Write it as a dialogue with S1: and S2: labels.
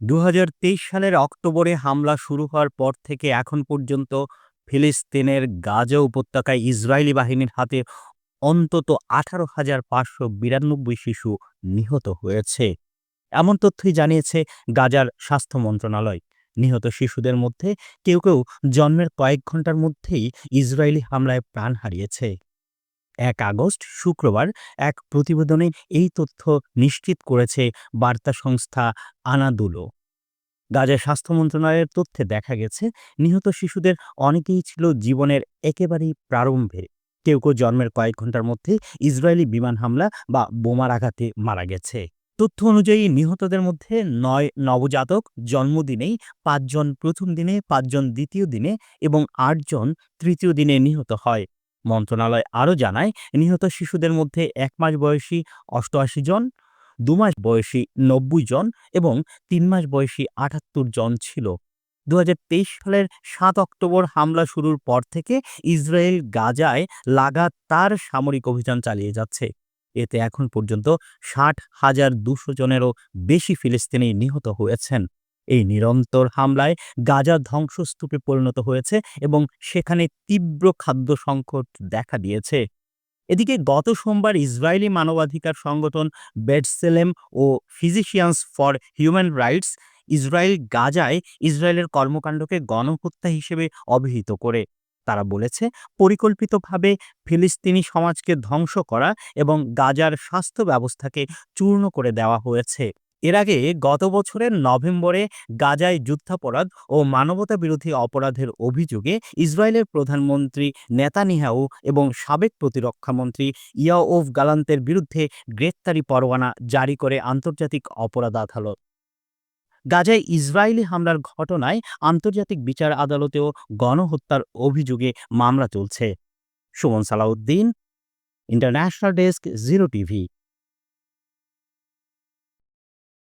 S1: দু হাজার তেইশ সালের অক্টোবরে হামলা শুরু হওয়ার পর থেকে এখন পর্যন্ত ফিলিস্তিনের গাজা উপত্যকায় ইসরায়েলি বাহিনীর হাতে অন্তত আঠারো হাজার পাঁচশো বিরানব্বই শিশু নিহত হয়েছে। এমন তথ্যই জানিয়েছে গাজার স্বাস্থ্য মন্ত্রণালয়। নিহত শিশুদের মধ্যে কেউ কেউ জন্মের কয়েক ঘণ্টার মধ্যেই ইসরায়েলি হামলায় প্রাণ হারিয়েছে। এক আগস্ট, শুক্রবার এক প্রতিবেদনে এই তথ্য নিশ্চিত করেছে বার্তা সংস্থা আনাদুলো। গাজার স্বাস্থ্য মন্ত্রণালয়ের তথ্যে দেখা গেছে, নিহত শিশুদের অনেকেই ছিল জীবনের একেবারেই প্রারম্ভে। কেউ কেউ জন্মের কয়েক ঘণ্টার মধ্যে ইসরায়েলি বিমান হামলা বা বোমার আঘাতে মারা গেছে। তথ্য অনুযায়ী নিহতদের মধ্যে নয় নবজাতক, জন্মদিনেই পাঁচজন প্রথম দিনে, পাঁচজন দ্বিতীয় দিনে এবং আটজন তৃতীয় দিনে নিহত হয়। মন্ত্রণালয় আরও জানায়, নিহত শিশুদের মধ্যে এক মাস বয়সী অষ্টআশি জন, দু মাস বয়সী নব্বই জন এবং তিন মাস বয়সী আটাত্তর জন ছিল। দু হাজার তেইশ সালের সাত অক্টোবর হামলা শুরুর পর থেকে ইসরায়েল গাজায় লাগাতার সামরিক অভিযান চালিয়ে যাচ্ছে। এতে এখন পর্যন্ত ষাট হাজার দুশো জনেরও বেশি ফিলিস্তিনি নিহত হয়েছেন। এই নিরন্তর হামলায় গাজা ধ্বংসস্তূপে পরিণত হয়েছে এবং সেখানে তীব্র খাদ্য সংকট দেখা দিয়েছে। এদিকে গত সোমবার ইসরায়েলি মানবাধিকার সংগঠন B'Tselem O Physicians for Human Rights Israel গাজায় ইসরায়েলের কর্মকাণ্ডকে গণহত্যা হিসেবে অভিহিত করে। তারা বলেছে, পরিকল্পিতভাবে ফিলিস্তিনি সমাজকে ধ্বংস করা এবং গাজার স্বাস্থ্য ব্যবস্থাকে চূর্ণ করে দেওয়া হয়েছে। এর আগে গত বছরের নভেম্বরে গাজায় যুদ্ধাপরাধ ও মানবতা বিরোধী অপরাধের অভিযোগে ইসরায়েলের প্রধানমন্ত্রী নেতানিহাউ এবং সাবেক প্রতিরক্ষামন্ত্রী ইয়াওভ গালান্তের বিরুদ্ধে গ্রেপ্তারি পরোয়ানা জারি করে আন্তর্জাতিক অপরাধ আদালত। গাজায় ইসরায়েলি হামলার ঘটনায় আন্তর্জাতিক বিচার আদালতেও গণহত্যার অভিযোগে মামলা চলছে। Suman Salauddin, international desk, Zero TV.